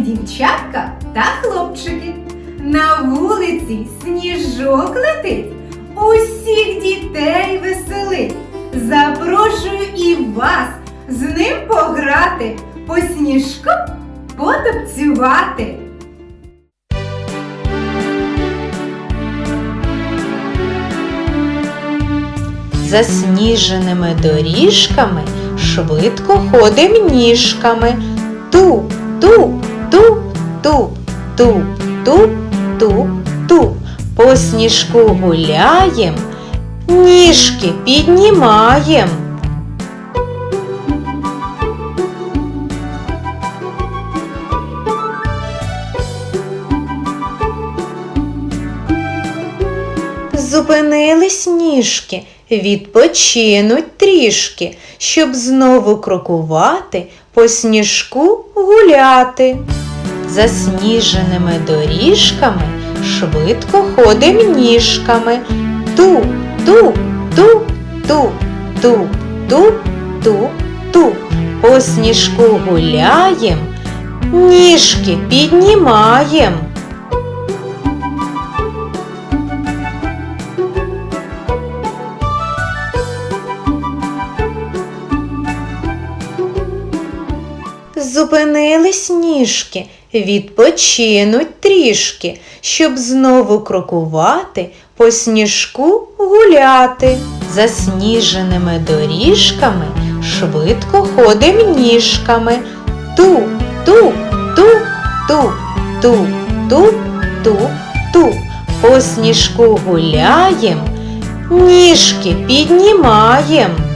дівчатка та хлопчики. На вулиці сніжок летить, усіх дітей веселить. Запрошую і вас з ним пограти, по сніжку потопцювати. Засніженими доріжками швидко ходим ніжками. Туп, туп, туп, туп, туп, туп, туп. По сніжку гуляєм, ніжки піднімаєм. Зупинились ніжки, відпочинуть трішки, щоб знову крокувати, по сніжку гуляти. Засніженими доріжками швидко ходим ніжками. Ту, ту, ту, ту, ту, ту, ту, ту. По сніжку гуляєм, ніжки піднімаєм. Зупинились ніжки, відпочинуть трішки, щоб знову крокувати, по сніжку гуляти. Засніженими доріжками швидко ходим ніжками. Туп, туп, туп, туп, туп, туп, туп, туп. По сніжку гуляєм, ніжки піднімаєм.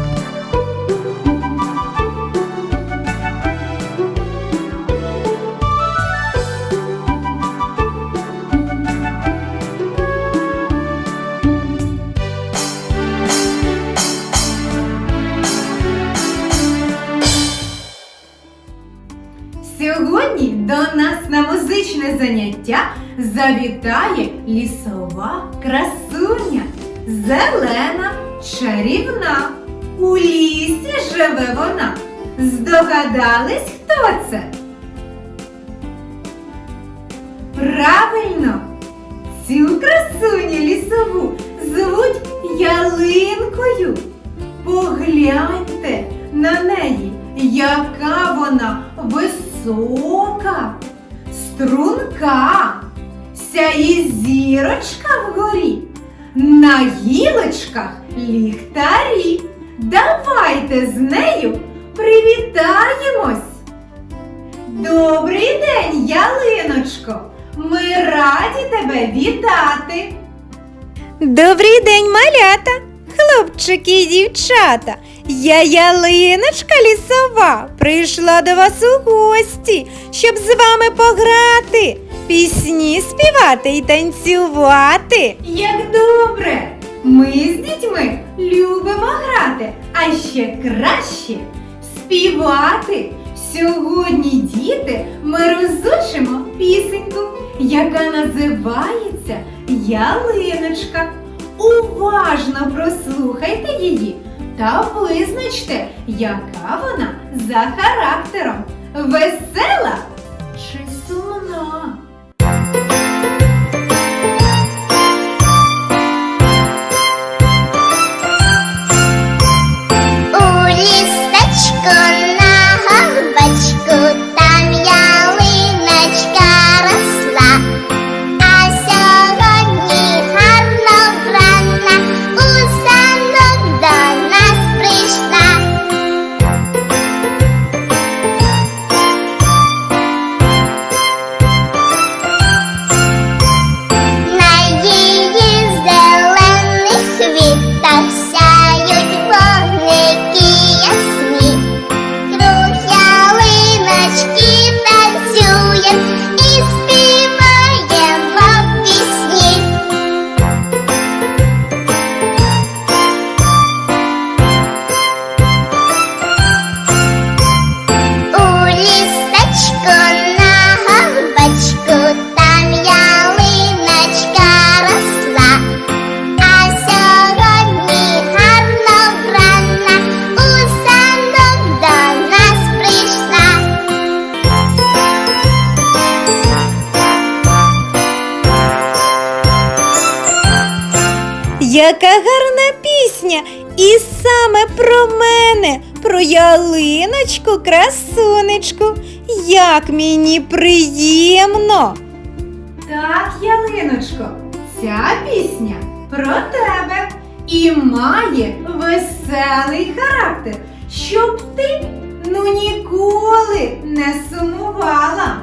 Сьогодні до нас на музичне заняття завітає лісова красуня, зелена, чарівна. У лісі живе вона. Здогадались, хто це? Правильно, цю красуню лісову звуть ялинкою. Погляньте на неї, яка вона висока, струнка, сяє зірочка вгорі, на гілочках ліхтарі. Давайте з нею привітаємось. Добрий день, ялиночко! Ми раді тебе вітати! Добрий день, малята, хлопчики і дівчата. Я ялиночка лісова прийшла до вас у гості, щоб з вами пограти, пісні співати і танцювати. Як добре! Ми з дітьми любимо грати, а ще краще співати. Сьогодні, діти, ми розучимо пісеньку, яка називається Ялиночка. Уважно прослухайте її та визначте, яка вона за характером. Весела Яка гарна пісня! І саме про мене, про ялиночку, красунечку. Як мені приємно! Так, Ялиночко, ця пісня про тебе і має веселий характер, щоб ти ну ніколи не сумувала.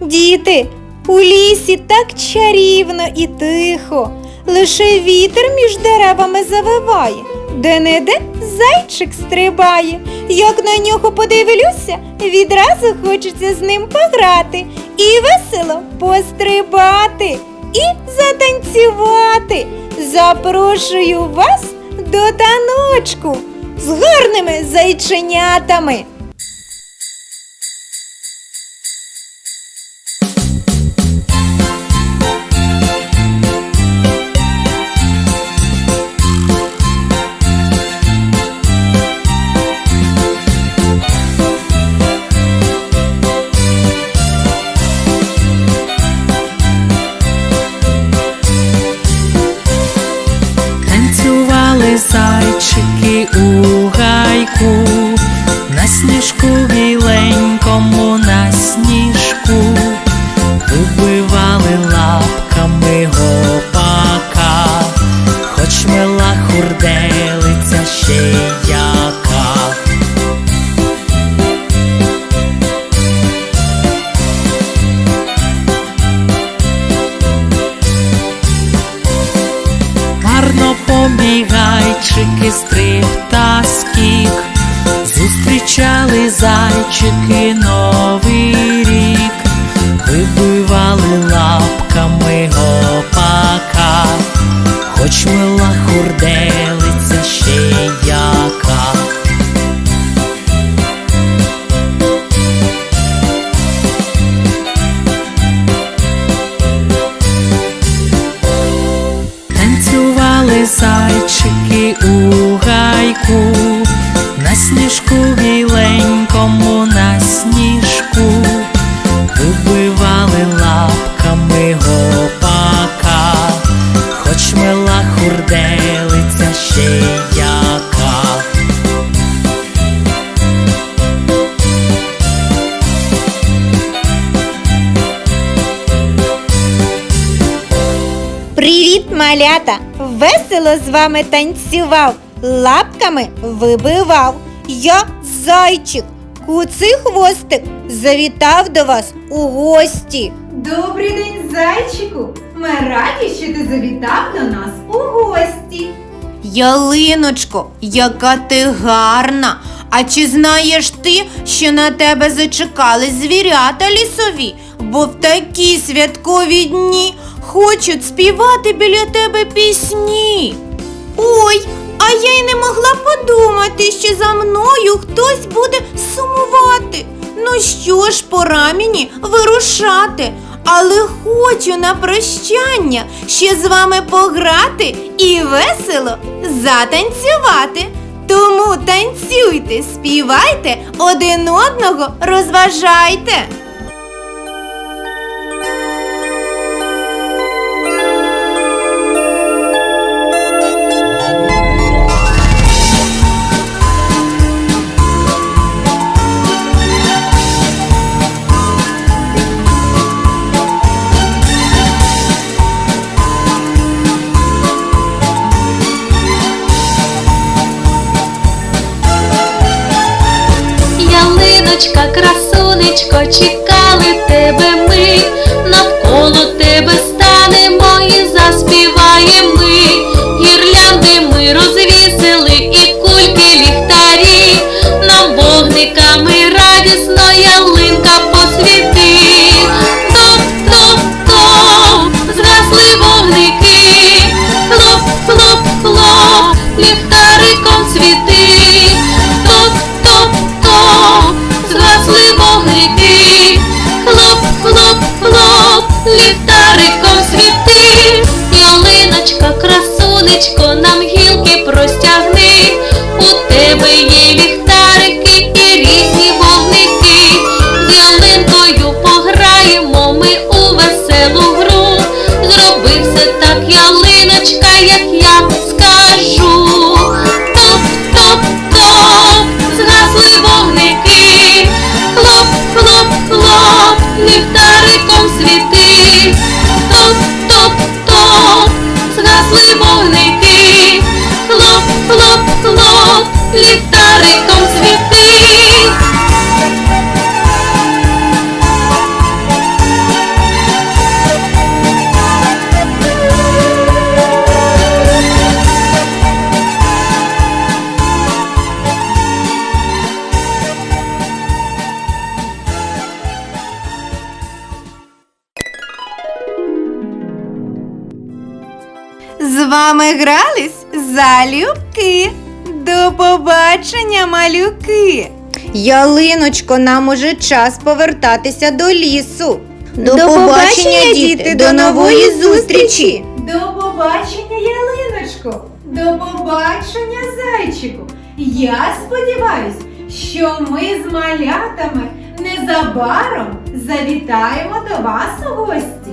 Діти, у лісі так чарівно і тихо. Лише вітер між деревами завиває, де не де зайчик стрибає. Як на нього подивлюся, відразу хочеться з ним пограти і весело пострибати і затанцювати. Запрошую вас до таночку з гарними зайченятами. Сніжку біленькому, на сніжку, вибивали лапками гопака, хоч мила хурделиця ще яка. Гарно побігайчики, стриб empresário хурделиця ще яка. Привіт, малята! Весело з вами танцював, лапками вибивав. Я зайчик, куций хвостик, завітав до вас у гості. Добрий день, зайчику! Ми раді, що ти завітав до нас у гості. Ялиночко, яка ти гарна! А чи знаєш ти, що на тебе зачекали звірята лісові, бо в такі святкові дні хочуть співати біля тебе пісні? Ой, а я й не могла подумати, що за мною хтось буде сумувати. Ну що ж, пора мені вирушати. Але хочу на прощання ще з вами пограти і весело затанцювати. Тому танцюйте, співайте, один одного розважайте. Ялиночка, красунечко, чекали вами грались залюбки. До побачення, малюки. Ялиночко, нам уже час повертатися до лісу. До, побачення, діти, до нової зустрічі. До побачення, ялиночко! До побачення, зайчику! Я сподіваюсь, що ми з малятами незабаром завітаємо до вас у гості.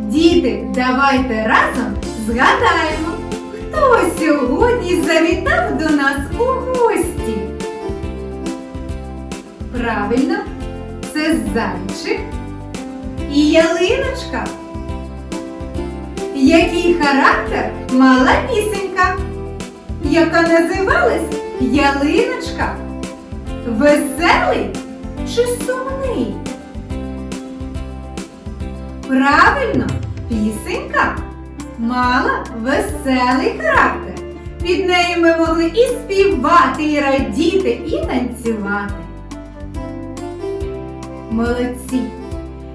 Діти, давайте разом згадаємо, хто сьогодні завітав до нас у гості. Правильно, це зайчик і ялиночка. Який характер мала пісенька, яка називалась Ялиночка? Веселий чи сумний? Правильно, пісенька мала веселий характер. Під нею ми могли і співати, і радіти, і танцювати. Молодці!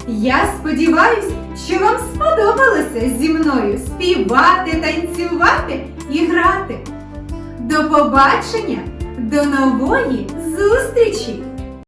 Я сподіваюсь, що вам сподобалося зі мною співати, танцювати і грати. До побачення, до нової зустрічі!